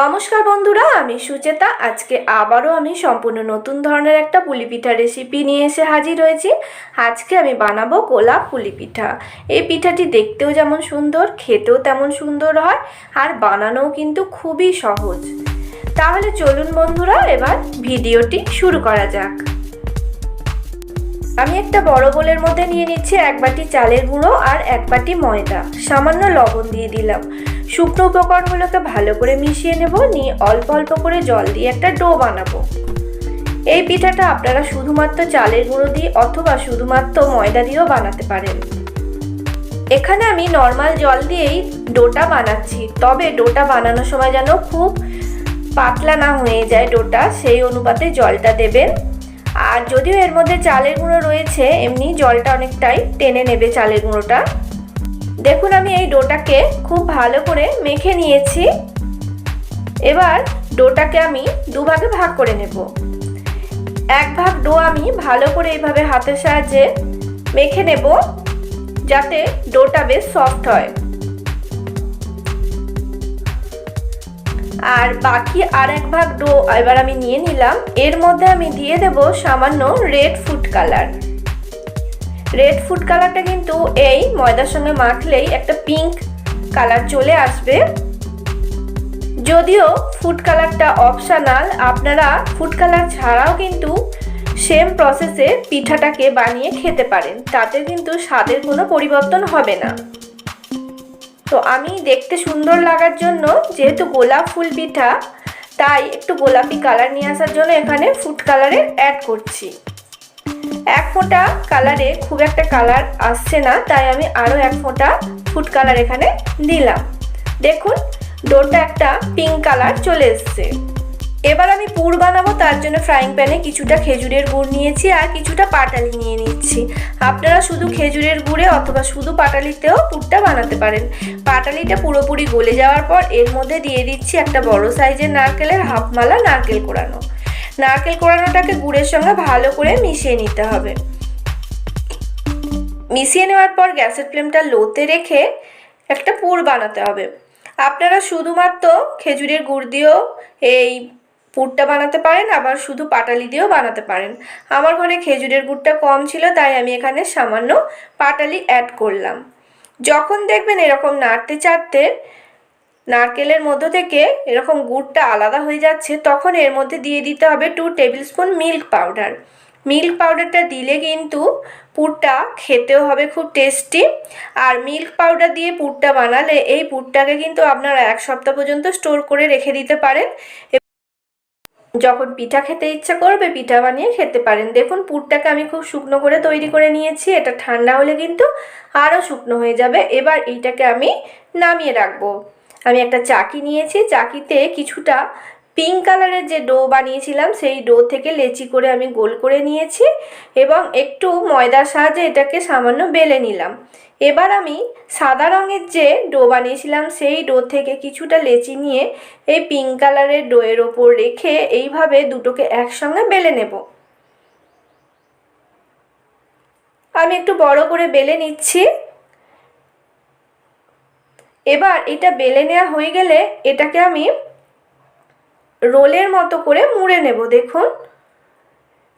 নমস্কার বন্ধুরা, আমি সুচেতা। আজকে আবারও আমি সম্পূর্ণ নতুন ধরনের একটা পুলি পিঠা রেসিপি নিয়ে এসে হাজির হয়েছি। আজকে আমি বানাবো গোলাপ পুলি পিঠা এই পিঠাটি দেখতেও যেমন সুন্দর, খেতেও তেমন সুন্দর হয়, আর বানানোও কিন্তু খুবই সহজ। তাহলে চলুন বন্ধুরা, এবার ভিডিওটি শুরু করা যাক। আমি একটা বড় বোলের মধ্যে নিয়ে নিচ্ছি এক বাটি চালের গুঁড়ো আর এক বাটি ময়দা। সামান্য লবণ দিয়ে দিলাম। শুকনো উপকরণগুলোকে ভালো করে মিশিয়ে নেব, নিয়ে অল্প অল্প করে জল দিয়ে একটা ডো বানাবো। এই পিঠাটা আপনারা শুধুমাত্র চালের গুঁড়ো দিয়ে অথবা শুধুমাত্র ময়দা দিয়েও বানাতে পারেন। এখানে আমি নর্মাল জল দিয়েই ডোটা বানাচ্ছি, তবে ডোটা বানানোর সময় যেন খুব পাতলা না হয়ে যায় ডোটা, সেই অনুপাতে জলটা দেবেন। আর যদিও এর মধ্যে চালের গুঁড়ো রয়েছে, এমনি জলটা অনেকটাই টেনে নেবে চালের গুঁড়োটা। দেখুন, আমি এই ডোটাকে খুব ভালো করে মেখে নিয়েছি। এবার ডোটাকে আমি দুভাগে ভাগ করে নেব। এক ভাগ ডো আমি ভালো করে এইভাবে হাতের সাহায্যে মেখে নেব, যাতে ডোটা বেশ সফট হয়। আর বাকি আর এক ভাগ ডো এবার আমি নিয়ে নিলাম। এর মধ্যে আমি দিয়ে দেব সামান্য red food colour. Red food কালারটা কিন্তু এই ময়দার সঙ্গে মাখলেই একটা পিঙ্ক কালার চলে আসবে। যদিও ফুড কালারটা অপশানাল আপনারা ফুড কালার ছাড়াও কিন্তু সেম প্রসেসে পিঠাটাকে বানিয়ে খেতে পারেন। তাতে কিন্তু স্বাদের কোনো পরিবর্তন হবে না। তো আমি দেখতে সুন্দর লাগার জন্য যেহেতু গোলাপ ফুল পিঠা, তাই একটু গোলাপি কালার নিয়ে আসার জন্য এখানে ফুড কালারের অ্যাড করছি। এক ফোঁটা কালারে খুব একটা কালার আসছে না, তাই আমি আরও এক ফোঁটা ফুড কালার এখানে দিলাম। দেখুন ডোটা একটা পিঙ্ক কালার চলে এসছে। এবার আমি পুর বানাবো, তার জন্য ফ্রাইং প্যানে কিছুটা খেজুরের গুড় নিয়েছি আর কিছুটা পাটালি নিয়ে নিচ্ছি। আপনারা শুধু খেজুরের গুড়ে অথবা শুধু পাটালিতেও পুরটা বানাতে পারেন। পাটালিটা পুরোপুরি গলে যাওয়ার পর এর মধ্যে দিয়ে দিচ্ছি একটা বড় সাইজের নারকেলের হাফ মালা নারকেল কোড়ানো নারকেল কোড়ানোটাকে গুড়ের সঙ্গে ভালো করে মিশিয়ে নিতে হবে। মিশিয়ে নেওয়ার পর গ্যাসের ফ্লেমটা লোতে রেখে একটা পুর বানাতে হবে। আপনারা শুধুমাত্র খেজুরের গুড় দিয়েও এই পুরটা বানাতে পারেন, আবার শুধু পাটালি দিয়েও বানাতে পারেন। আমার ঘরে খেজুরের গুড়টা কম ছিল, তাই আমি এখানে সামান্য পাটালি অ্যাড করলাম। যখন দেখবেন এরকম নাড়তে চাড়তে নারকেলের মধ্য থেকে এরকম গুড়টা আলাদা হয়ে যাচ্ছে, তখন এর মধ্যে দিয়ে দিতে হবে two tablespoon milk powder milk পাউডারটা দিলে কিন্তু পুরটা খেতেও হবে খুব টেস্টি আর মিল্ক পাউডার দিয়ে পুরটা বানালে এই পুরটাকে কিন্তু আপনারা এক সপ্তাহ পর্যন্ত স্টোর করে রেখে দিতে পারেন। যখন পিঠা খেতে ইচ্ছা করবে, পিঠা বানিয়ে খেতে পারেন। দেখুন, পুরটাকে আমি খুব শুকনো করে তৈরি করে নিয়েছি, এটা ঠান্ডা হলে কিন্তু আরও শুকনো হয়ে যাবে। এবার এইটাকে আমি নামিয়ে রাখব। আমি একটা চাকি নিয়েছি, চাকিতে কিছুটা পিঙ্ক কালারের যে ডো বানিয়েছিলাম, সেই ডো থেকে লেচি করে আমি গোল করে নিয়েছি এবং একটু ময়দার সাহায্যে এটাকে সামান্য বেলে নিলাম। এবার আমি সাদা রঙের যে ডো বানিয়েছিলাম, সেই ডো থেকে কিছুটা লেচি নিয়ে এই পিঙ্ক কালারের ডোয়ের ওপর রেখে এইভাবে দুটোকে একসঙ্গে বেলে নেব। আমি একটু বড় করে বেলে নিচ্ছি। এবার এটা বেলে নেওয়া হয়ে গেলে এটাকে আমি রোলের মতো করে মুড়ে নেব, দেখুন।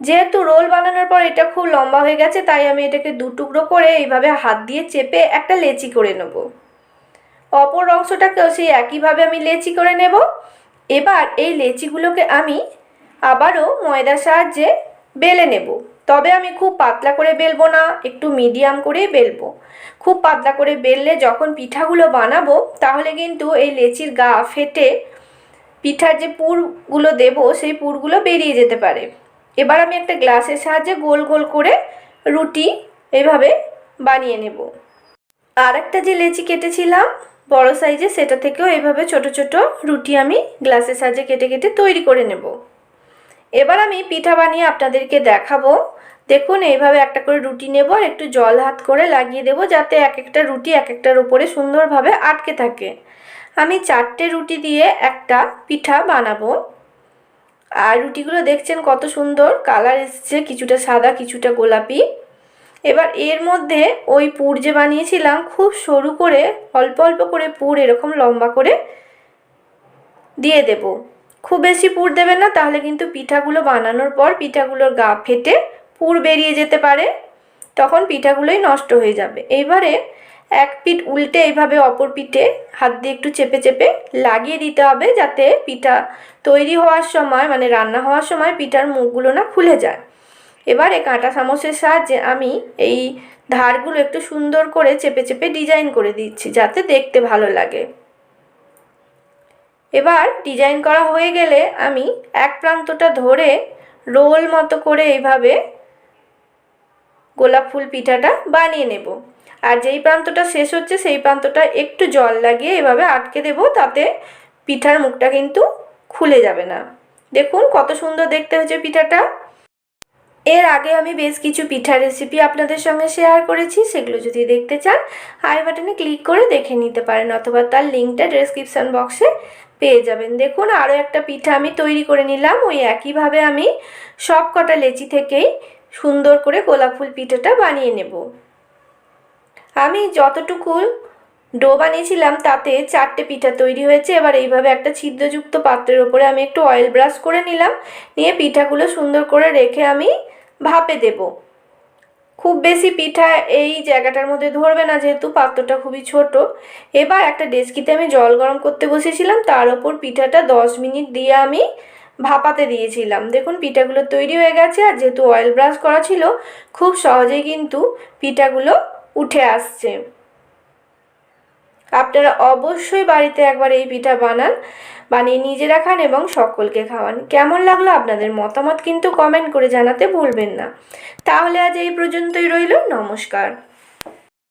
যেহেতু রোল বানানোর পর এটা খুব লম্বা হয়ে গেছে, তাই আমি এটাকে দু টুকরো করে এইভাবে হাত দিয়ে চেপে একটা লেচি করে নেব। অপর অংশটাকেও সেই একইভাবে আমি লেচি করে নেব। এবার এই লেচিগুলোকে আমি আবারও ময়দার সাহায্যে বেলে নেব। তবে আমি খুব পাতলা করে বেলবো না, একটু মিডিয়াম করেই বেলবো। খুব পাতলা করে বেললে যখন পিঠাগুলো বানাবো, তাহলে কিন্তু এই লেচির গা ফেটে পিঠার যে পুরগুলো দেব, সেই পুরগুলো বেরিয়ে যেতে পারে। এবার আমি একটা গ্লাসের সাহায্যে গোল গোল করে রুটি এভাবে বানিয়ে নেব। আর একটা যে লেচি কেটেছিলাম, বড় সাইজে সেটা থেকেও এভাবে ছোট ছোট রুটি আমি গ্লাসের সাহায্যে কেটে কেটে তৈরি করে নেব। এবার আমি পিঠা বানিয়ে আপনাদেরকে দেখাবো। দেখুন, এইভাবে একটা করে রুটি নেব আর একটু জল হাত করে লাগিয়ে দেব যাতে এক একটা রুটি এক একটার উপরে সুন্দরভাবে আটকে থাকে। আমি চারটে রুটি দিয়ে একটা পিঠা বানাবো। আর রুটিগুলো দেখছেন কত সুন্দর, কালার এসছে, কিছুটা সাদা, কিছুটা গোলাপি। এবার এর মধ্যে ওই পুর যে বানিয়েছিলাম, খুব সরু করে, অল্প অল্প করে পুর এরকম লম্বা করে দিয়ে দেব। খুব বেশি পুর দেবেন না, তাহলে কিন্তু পিঠাগুলো বানানোর পর পিঠাগুলোর গা ফেটে পুর বেরিয়ে যেতে পারে, তখন পিঠাগুলোই নষ্ট হয়ে যাবে। এইবারে এক পিঠ উল্টে এইভাবে অপর পিঠে হাত দিয়ে একটু চেপে চেপে লাগিয়ে দিতে হবে যাতে পিঠা তৈরি হওয়ার সময় মানে রান্না হওয়ার সময় পিঠার মুখগুলো না খুলে যায়। এবারে কাঁটা চামচের সাহায্যে আমি এই ধারগুলো একটু সুন্দর করে চেপে চেপে ডিজাইন করে দিচ্ছি, যাতে দেখতে ভালো লাগে। এবার ডিজাইন করা হয়ে গেলে আমি এক প্রান্তটা ধরে রোল মতো করে এইভাবে গোলাপ ফুল পিঠাটা বানিয়ে নেব। আর যেই প্রান্তটা শেষ হচ্ছে সেই প্রান্তটা একটু জল লাগিয়ে এভাবে আটকে দেব তাতে পিঠার মুখটা কিন্তু খুলে যাবে না। দেখুন কত সুন্দর দেখতে হচ্ছে পিঠাটা। এর আগে আমি বেশ কিছু পিঠার রেসিপি আপনাদের সঙ্গে শেয়ার করেছি, সেগুলো যদি দেখতে চান আই বাটনে ক্লিক করে দেখে নিতে পারেন, অথবা তার লিঙ্কটা ডেসক্রিপশান বক্সে পেয়ে যাবেন। দেখুন আরও একটা পিঠা আমি তৈরি করে নিলাম। ওই একইভাবে আমি সব কটা লেচি থেকেই সুন্দর করে গোলাপ ফুল পিঠাটা বানিয়ে নেব। আমি যতটুকু ডো বানিয়েছিলাম, তাতে চারটে পিঠা তৈরি হয়েছে। এবার এইভাবে একটা ছিদ্রযুক্ত পাত্রের ওপরে আমি একটু অয়েল ব্রাশ করে নিলাম। নিয়ে পিঠাগুলো সুন্দর করে রেখে আমি ভাপে দেব। খুব বেশি পিঠা এই জায়গাটার মধ্যে ধরবে না, যেহেতু পাত্রটা খুবই ছোট। এবার একটা ডেস্কিতে আমি জল গরম করতে বসেছিলাম, তার ওপর পিঠাটা দশ মিনিট দিয়ে আমি ভাপাতে দিয়েছিলাম। দেখুন, পিঠাগুলো তৈরি হয়ে গেছে, আর যেহেতু অয়েল ব্রাশ করা ছিল, খুব সহজেই কিন্তু পিঠাগুলো উঠে আসছে। আপনারা অবশ্যই বাড়িতে একবার এই পিঠা বানান, বানিয়ে নিজেরা খান এবং সকলকে খাওয়ান। কেমন লাগল আপনাদের মতামত কিন্তু কমেন্ট করে জানাতে ভুলবেন না। তাহলে আজ এই পর্যন্তই রইল, নমস্কার।